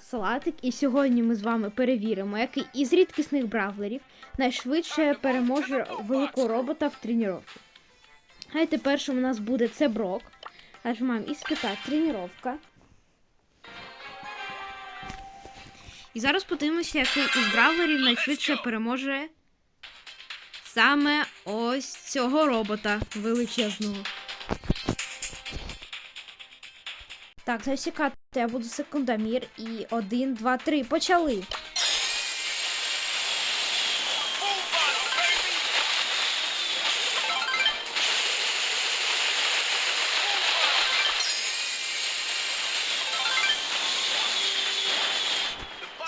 Салатик, і сьогодні ми з вами перевіримо, який із рідкісних бравлерів найшвидше переможе великого робота в тренуванні. Гайте першим у нас буде це Брок. Нажимаємо іспитати тренування. І зараз подивимося, який із бравлерів найшвидше переможе саме ось цього робота величезного. Так, засікати я буду секундомір і один, два, три. Почали.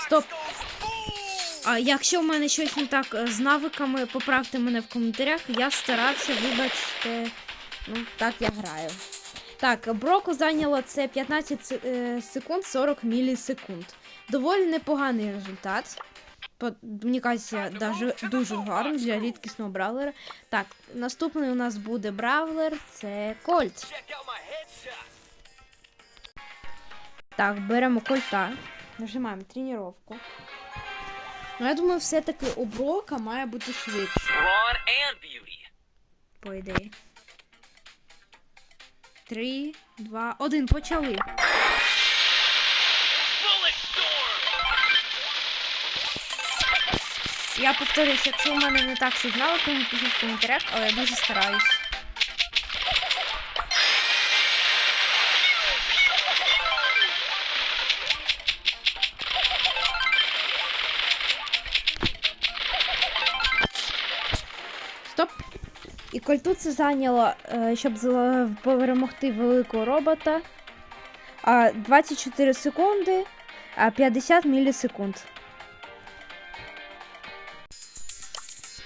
Стоп. А якщо в мене щось не так е, з навиками, поправте мене в коментарях. Я старався, вибачте, ну так я граю. Так, Броку зайняло це 15 е, секунд 40 мілісекунд. Доволі непоганий результат. Мені кажеться, даже дуже гарний для рідкісного бравлера. Так, наступний у нас буде бравлер, це Кольт. Так, беремо кольта, нажимаємо тренування. Ну, я думаю, все-таки у Брока має бути швидше, по ідеї. Три, два, один, почали. Я повторюсь, якщо у мене не так все знало, то напишіть в коментарях, але я дуже стараюсь. І кольту це зайняло, е, щоб перемогти великого робота. 24 секунди, 50 мілісекунд.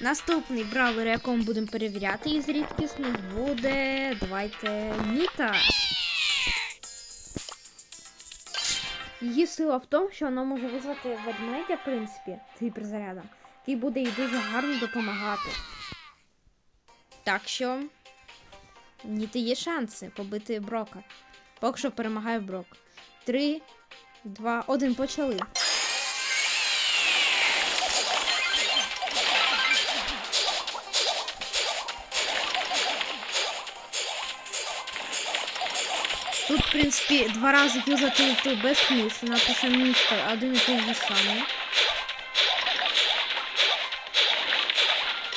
Наступний бравлер, якому будемо перевіряти із рідкісних, буде. Давайте Ніта. Її сила в тому, що вона може визвати ведмедя, в принципі, цей призарядом, який буде їй дуже гарно допомагати. Так що Ніти є шанси побити Брока. Поки що перемагає Брок. Три, два, один, почали. Тут, в принципі, два рази юзати без смислу. Напише містер один і той же самий.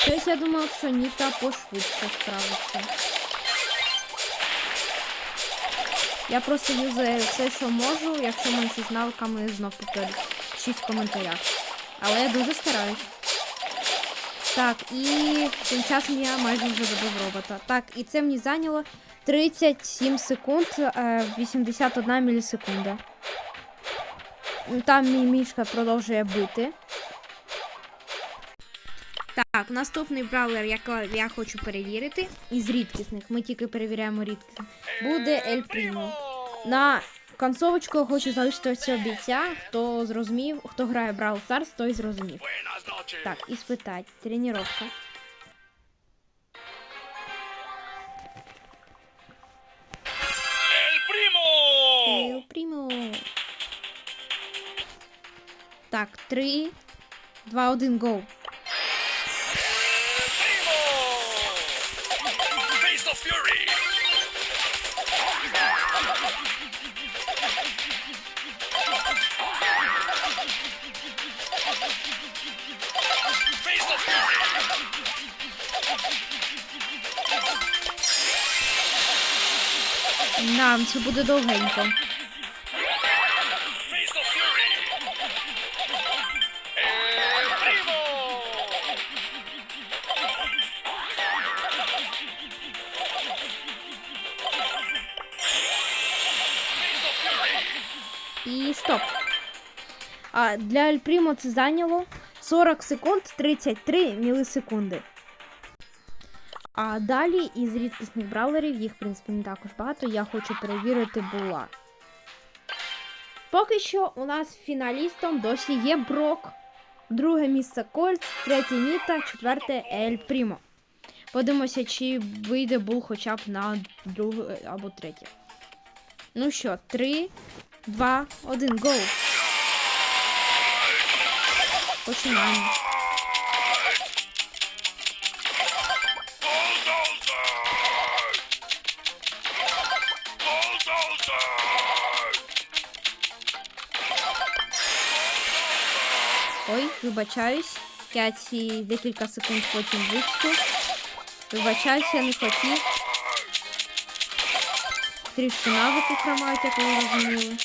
Тобто я думав, що Ніта пошвидше справиться. Я просто юзаю все, що можу, якщо щось з навиками знов повторюсь. Пишіть в коментарях. Але я дуже стараюсь. Так, і тим часом я майже вже добив робота. Так, і це мені зайняло 37 секунд, е, 81 мілісекунда. Там мій мішка продовжує бити. Так, наступний бравлер, якого я хочу перевірити, із рідкісних, ми тільки перевіряємо рідкісних, буде Ель Прімо. На концовочку я хочу залишити ось цього бійця. Хто зрозумів, хто грає Brawl Stars, той зрозумів. Так, і спитать. Primo. Ель Прімо. Так, три, два, один, гоу. Нам це буде довгенько. І стоп. А для Ель Прімо це зайняло 40 секунд 33 мілісекунди. А далі із рідкісних бравлерів, їх, в принципі, не також багато, я хочу перевірити була. Поки що у нас фіналістом досі є Брок. Друге місце Кольт, третє Ніта, четверте Ель Прімо. Подивимося, чи вийде Бул хоча б на друге або третє. Ну що, три, два, один, гоу. починаємо. Ой, вибачаюсь. Я ці декілька секунд потім вичту. Вибачаюсь, я не хотів. Трішки навики хромають, як ви розуміли.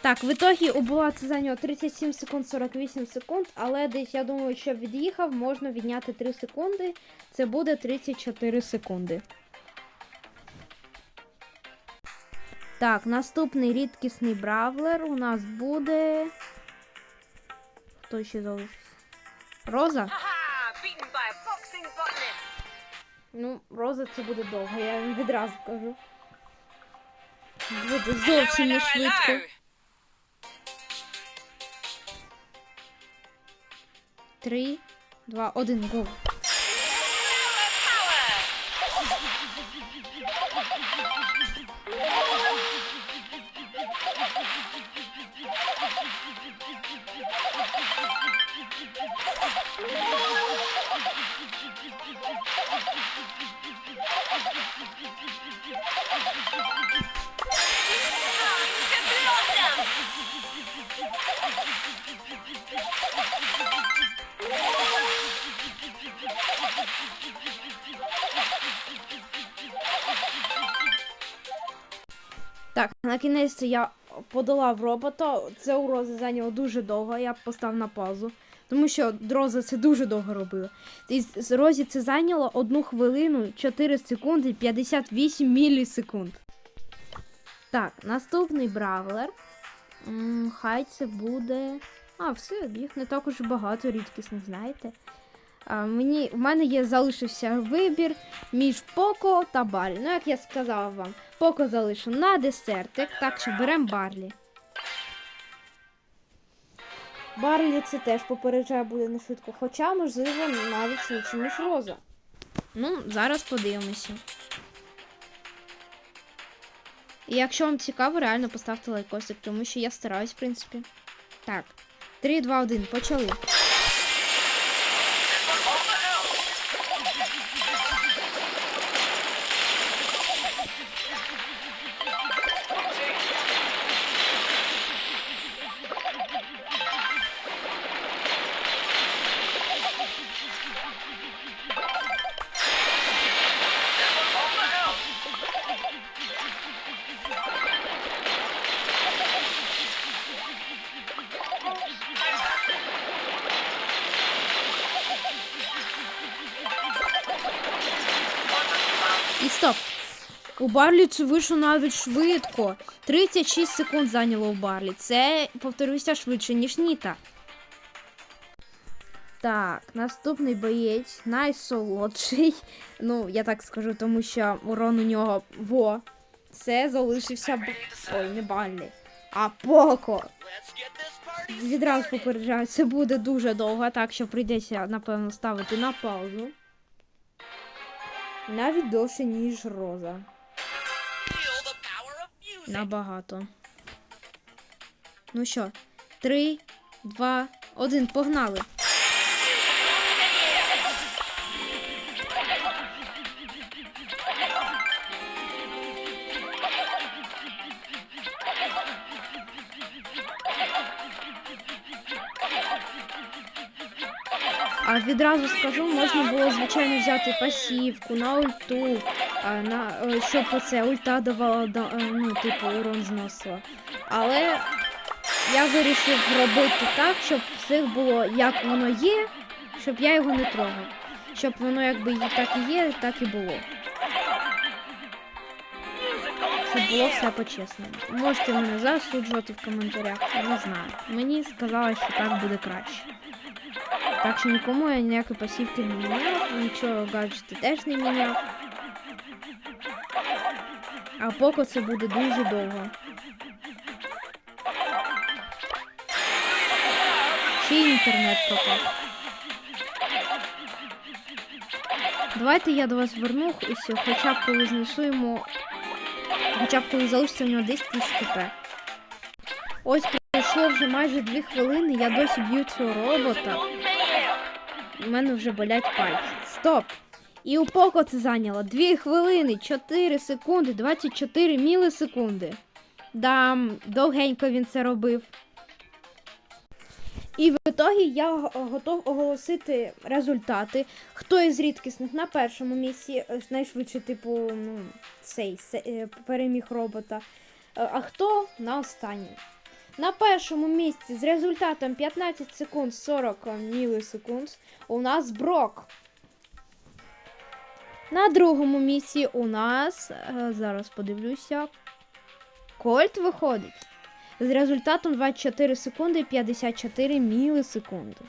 Так, в ітогі була це зайняло 37 секунд 48 секунд, але десь я думаю, що від'їхав, можна відняти 3 секунди. Це буде 34 секунди. Так, наступний рідкісний бравлер у нас буде. Хто ще залишився? Роза? Ну, Роза це буде довго, я вам відразу кажу. Буде зовсім не швидко. Три, два, один, го. Так, на кінець я подолав робота. Це у Рози зайняло дуже довго, я поставив на паузу. Тому що Роза це дуже довго робила. І з- Розі це зайняло 1 хвилину, 4 секунди, 58 мілісекунд. Так, наступний бравлер. М, Хай це буде. А, все, їх не так уж багато рідкісних, знаєте. А, мені, в мене є залишився вибір між Поко та Барлі. Ну, як я сказала вам, Поко залишу на десертик, так що беремо Барлі. Барлі це теж попереджає буде не швидко, хоча, можливо, навіть швидше, ніж Роза. Ну, зараз подивимося. І якщо вам цікаво, реально поставте лайкосик, тому що я стараюсь, в принципі. Так. 3, 2, 1, почали. І стоп. У Барлі це вийшло навіть швидко. 36 секунд зайняло у Барлі. Це, повторюся, швидше, ніж Ніта. Так, наступний боєць, найсолодший. Ну, я так скажу, тому що урон у нього во. Це залишився. Б... Ой, не Барлі. А Поко. Відразу попереджаю, це буде дуже довго, так що прийдеться, напевно, ставити на паузу. Навіть довше, ніж Роза. Набагато. Ну що, три, два, один, погнали. Відразу скажу, можна було, звичайно, взяти пасівку на ульту, а, на, е, щоб оце ульта давала да- е, ну, типу, урон зносила. Але я вирішив робити так, щоб всіх було як воно є, щоб я його не трогав. Щоб воно якби так і є, так і було. Щоб було все по-чесному. Можете мене засуджувати в коментарях, я не знаю. Мені сказали, що так буде краще. Так що нікому я ніякої пасівки не міняв, нічого гаджети теж не міняв. А поки це буде дуже довго. Ще й інтернет пропав. Давайте я до вас верну, і все, хоча б коли знесу йому Хоча б коли залишиться в нього 10 тисяч хп. Ось пройшло вже майже 2 хвилини, я досі б'ю цього робота. У мене вже болять пальці. Стоп! І у Поко це зайняло 2 хвилини, 4 секунди, 24 мілісекунди. Да, довгенько він це робив. І в ітогі я готов оголосити результати. Хто із рідкісних на першому місці, е, найшвидше, типу, ну, цей е, переміг робота. Е, А хто на останньому? На першому місці з результатом 15 секунд 40 мілісекунд у нас Брок. На другому місці у нас, е, зараз подивлюся, Кольт виходить. З результатом 24 секунди 54 мілісекунди.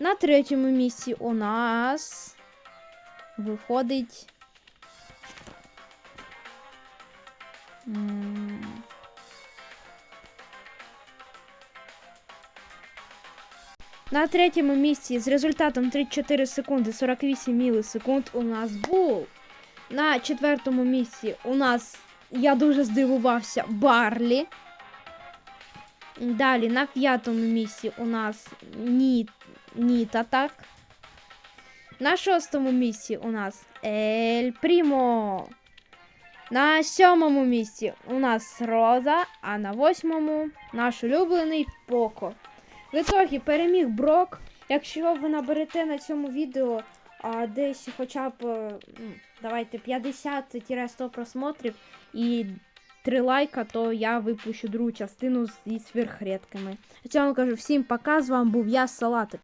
На третьому місці у нас виходить. На третьому місці з результатом 34 секунди 48 мілісекунд у нас був. На четвертому місці у нас, я дуже здивувався, Барлі. Далі на п'ятому місці у нас Ні... Ніта так. На шостому місці у нас Ель Прімо. На сьомому місці у нас Роза, а на восьмому наш улюблений Поко. В ітогі переміг Брок. Якщо ви наберете на цьому відео а, десь хоча б е, ну, давайте 50-100 просмотрів і 3 лайка, то я випущу другу частину зі сверхредками. Я вам кажу всім пока. З вами був я, Салатик.